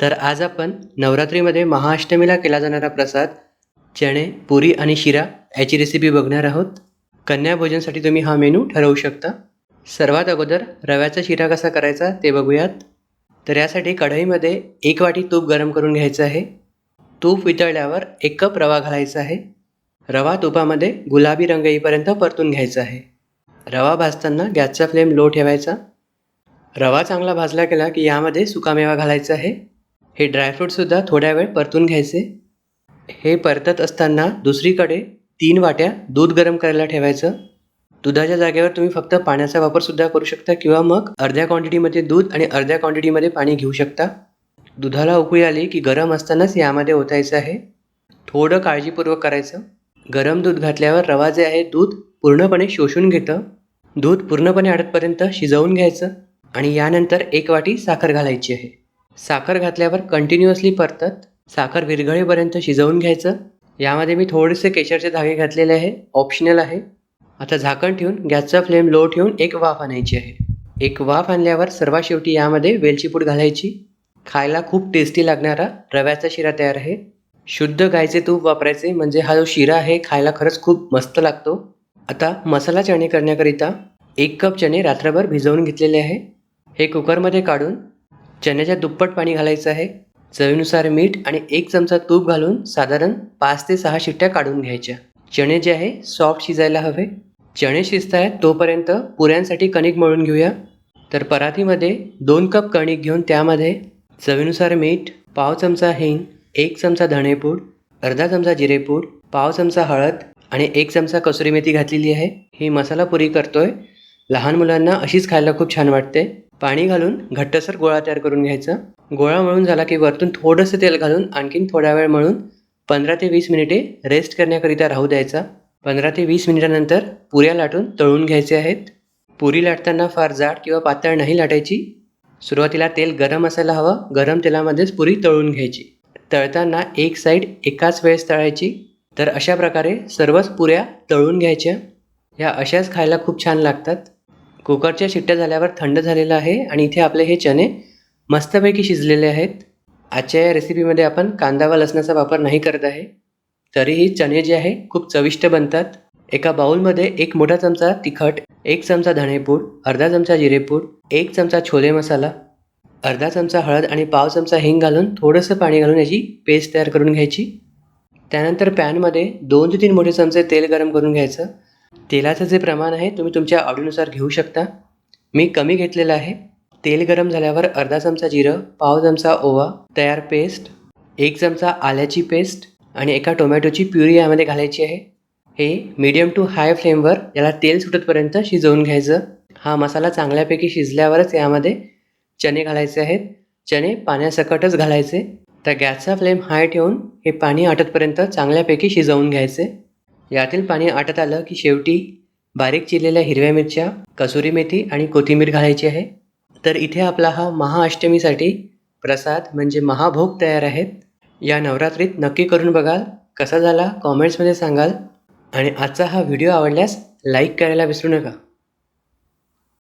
तर आज आपण नवरात्रीमध्ये महाअष्टमीला केला जाणारा प्रसाद चणे पुरी आणि शिरा याची रेसिपी बघणार आहोत. कन्या भोजनसाठी तुम्ही हा मेनू ठरवू शकता. सर्वात अगोदर रव्याचा शिरा कसा करायचा ते बघूयात. तर यासाठी कढईमध्ये एक वाटी तूप गरम करून घ्यायचं आहे. तूप वितळल्यावर एक कप रवा घालायचा आहे. रवा तुपामध्ये गुलाबी रंग येईपर्यंत परतून घ्यायचा आहे. रवा भाजताना गॅसचा फ्लेम लो ठेवायचा. रवा चांगला भाजला गेला की यामध्ये सुकामेवा घालायचा आहे. हे ड्रायफ्रूटसुद्धा थोड्या वेळ परतून घ्यायचे. हे परतत असताना दुसरीकडे तीन वाट्या दूध गरम करायला ठेवायचं. दुधाच्या जागेवर तुम्ही फक्त पाण्याचा वापरसुद्धा करू शकता किंवा मग अर्ध्या क्वांटिटीमध्ये दूध आणि अर्ध्या क्वांटिटीमध्ये पाणी घेऊ शकता. दुधाला उकळी आली की गरम असतानाच यामध्ये ओतायचं आहे. थोडं काळजीपूर्वक करायचं. गरम दूध घातल्यावर रवा जे आहे दूध पूर्णपणे शोषून घेतं. दूध पूर्णपणे अडतपर्यंत शिजवून घ्यायचं आणि यानंतर एक वाटी साखर घालायची आहे. साखर घातल्यावर कंटिन्युअसली परतत साखर विरघळेपर्यंत शिजवून घ्यायचं. यामध्ये मी थोडेसे केशरचे धागे घातलेले आहे ऑप्शनल आहे. आता झाकण ठेवून गॅसचा फ्लेम लो ठेवून एक वाफ आणायची आहे. एक वाफ आणल्यावर सर्वात शेवटी यामध्ये वेलची पूड घालायची. खायला खूप टेस्टी लागणारा रव्याचा शिरा तयार आहे. शुद्ध गायचे तूप वापरायचे म्हणजे हा जो शिरा आहे खायला खरंच खूप मस्त लागतो. आता मसाला चणे करण्याकरिता एक कप चणे रात्रभर भिजवून घेतलेले आहे. हे कुकरमध्ये काढून चण्याच्या दुप्पट पाणी घालायचं आहे. चवीनुसार मीठ आणि एक चमचा तूप घालून साधारण पाच ते सहा शिट्ट्या काढून घ्यायच्या. चणे जे आहे सॉफ्ट शिजायला हवे. चणे शिजत आहेत तोपर्यंत पुऱ्यांसाठी कणिक मळून घेऊया. तर परातीमध्ये दोन कप कणिक घेऊन त्यामध्ये चवीनुसार मीठ पाव चमचा हिंग एक चमचा धणेपूड अर्धा चमचा जिरेपूड पाव चमचा हळद आणि एक चमचा कसुरी मेथी घातलेली आहे. ही मसाला पुरी करतोय. लहान मुलांना अशीच खायला खूप छान वाटते. पाणी घालून घट्टसर गोळा तयार करून घ्यायचा. गोळा मळून झाला की वरतून थोडंसं तेल घालून आणखीन थोडा वेळ मळून पंधरा ते वीस मिनिटे रेस्ट करण्याकरिता राहू द्यायचा. पंधरा ते वीस मिनिटानंतर पुऱ्या लाटून तळून घ्यायचे आहेत. पुरी लाटताना फार जाड किंवा पातळ नाही लाटायची. सुरुवातीला तेल गरम असायला हवं. गरम तेलामध्येच पुरी तळून घ्यायची. तळताना एक साईड एकाच वेळेस तळायची. तर अशा प्रकारे सर्वच पुऱ्या तळून घ्यायच्या. ह्या अशाच खायला खूप छान लागतात. कुकरच्या शिट्ट्या झाल्यावर थंड झालेलं आहे आणि इथे आपले हे चणे मस्तपैकी शिजलेले आहेत. आजच्या या रेसिपीमध्ये आपण कांदा व लसणाचा वापर नाही करत आहे. तरीही चणे जे आहे खूप चविष्ट बनतात. एका बाउलमध्ये एक मोठा चमचा तिखट एक चमचा धणेपूड अर्धा चमचा जिरेपूड एक चमचा छोले मसाला अर्धा चमचा हळद आणि पाव चमचा हिंग घालून थोडंसं पाणी घालून याची पेस्ट तयार करून घ्यायची. त्यानंतर पॅनमध्ये दोन ते तीन मोठे चमचे तेल गरम करून घ्यायचं. तेलाचं जे प्रमाण आहे तुम्ही तुमच्या आवडीनुसार घेऊ शकता. मी कमी घेतलेलं आहे. तेल गरम झाल्यावर अर्धा चमचा जिरं पाव चमचा ओवा तयार पेस्ट एक चमचा आल्याची पेस्ट आणि एका टोमॅटोची प्युरी यामध्ये घालायची आहे. हे मीडियम टू हाय फ्लेमवर याला तेल सुटतपर्यंत शिजवून घ्यायचं. हा मसाला चांगल्यापैकी शिजल्यावरच यामध्ये चणे घालायचे आहेत. चणे पाण्यासकटच घालायचे. तर गॅसचा फ्लेम हाय ठेवून हे पाणी आटतपर्यंत चांगल्यापैकी शिजवून घ्यायचे. यातील पाणी आटत आलं की शेवटी बारीक चिरलेल्या हिरव्या मिरच्या कसुरी मेथी आणि कोथिंबीर घालायची आहे. तर इथे आपला हा महाअष्टमीसाठी प्रसाद म्हणजे महाभोग तयार आहेत. या नवरात्रीत नक्की करून बघाल कसा झाला कॉमेंट्समध्ये सांगाल. आणि आजचा हा व्हिडिओ आवडल्यास लाईक करायला विसरू नका.